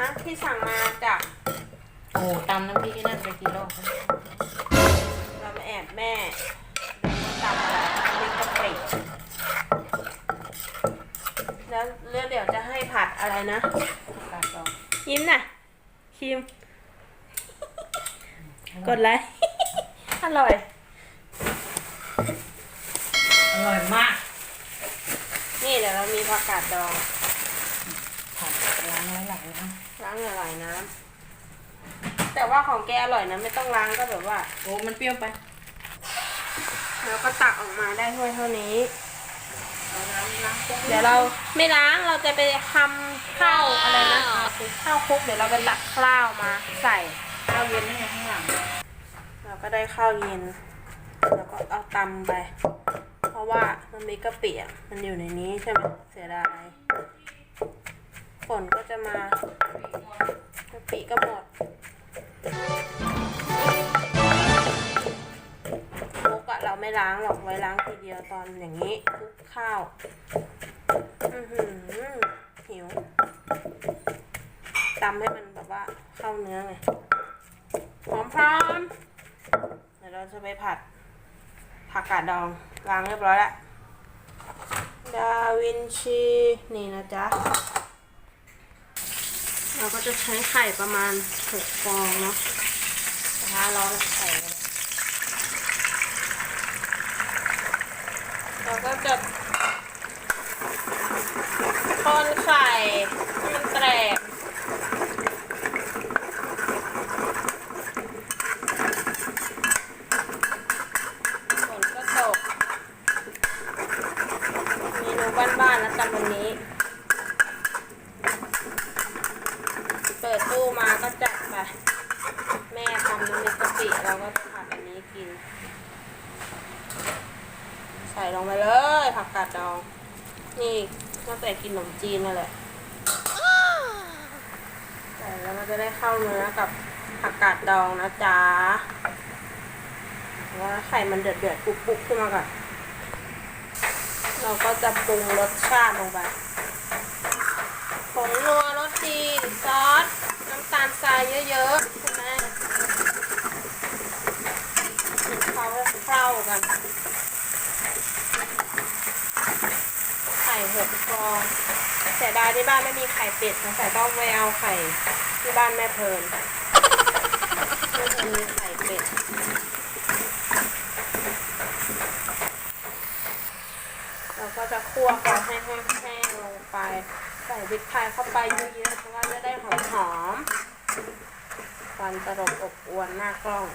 นะที่สั่งมาจากโอ้ตำน้ำพริกนั่นไปกี่รอบแล้วเรามาแอบแม่ตำอะไรพริกกะปิแล้วเรื่องเดี๋ยวจะให้ผัดอะไรนะปลาดองยิ้มน่ะชิมกดไลค์อร่อย อร่อยมาก นี่เดี๋ยวเรามีผักกาดดอง ผัดล้างไว้หลายนะ ล้างละลายน้ำแต่ว่าของแกอร่อยนะ ไม่ต้องล้างก็แบบว่า โอ้มันเปรี้ยวไป แล้วก็ตักออกมาได้ถ้วยเท่านี้เอาล้างล้างพวกเดี๋ยวเราไม่ล้างเราจะไปทำข้าวอะไรนะข้าวคลุกเดี๋ยวเราไปตักข้าวมา ใส่ข้าวเย็นนี่ไงข้างหลัง เราก็ได้ข้าวเย็นแล้วก็เอาตำไป เพราะว่ามันมีกะปิอะมันอยู่ในนี้ใช่ไหมเสียดายฝนก็จะมา กะปิก็หมดคลุกอะเราไม่ล้างหรอกไว้ล้างทีเดียวตอนอย่างนี้คลุกข้าวอือหือหิวตำให้มันแบบว่าเข้าเนื้อไงหอมพร้อมเดี๋ยวเราจะไปผัดผักกาดดองล้างเรียบร้อยแล้วดาวินชี นี่นะจ๊ะ เราก็จะใช้ไข่ประมาณหกฟองเนาะกระทะร้อนใส่เราก็จะคนไข่ให้มันแตกฝนก็ตกเมนูบ้านๆแล้วกันวันนี้ เปิดตู้มาก็จัดไป แม่ทำน้ำพริกกะปิเราก็จะผัดอันนี้กิน ใส่ลงไปเลยผักกาดดอง นี่ตั้งแต่กินขนมจีนนั่นแหละใส่แล้วมันจะได้เข้าเนื้อกับผักกาดดองนะจ๊ะว่าไข่มันเดือดเดือดๆปุกขึ้นมาก่อน เราก็จะปรุงรสชาติลงไปผงนัวรสดีซอส น้ำตาลทรายเยอะๆใช่ไหมคลุกเขาให้เข้ากัน ไข่ หกฟองเสียดายที่บ้านไม่มีไข่เป็ดนะแต่ต้องไปเอาไข่ที่บ้านแม่เพลินแม่เพลินมีไข่เป็ดเราก็จะคั่วเขาให้แห้งๆลงไป ใส่พริกไทยเข้าไปเยอะๆเพราะว่าจะได้หอมๆควันตลบอบอวนหน้ากล้อง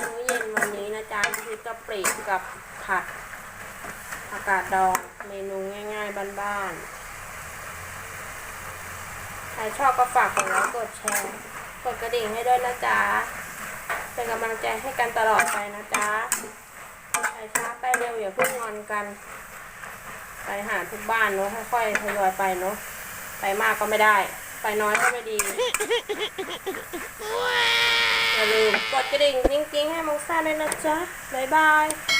มื้อเย็ นวันนี้นะจ๊ะคือกะปริกับผัดผักกาดดองเมนูง่ายๆบ้านๆ ใครชอบก็ฝากกดไลค์กดแชร์ กดกระดิ่งให้ด้วยนะจ๊ะ เป็นกำลังใจให้กันตลอดไปนะจ๊ะไปช้าไปเร็วอย่าเพิ่งงอนกัน ไปหาทุกบ้านเนาะค่อยๆทยอยไปเนาะไปมากก็ไม่ได้ ไปน้อยก็ไม่ดี อย่าลืมกดกระดิ่งจริงๆให้มองซ่าด้วยนะจ๊ะบ๊ายบาย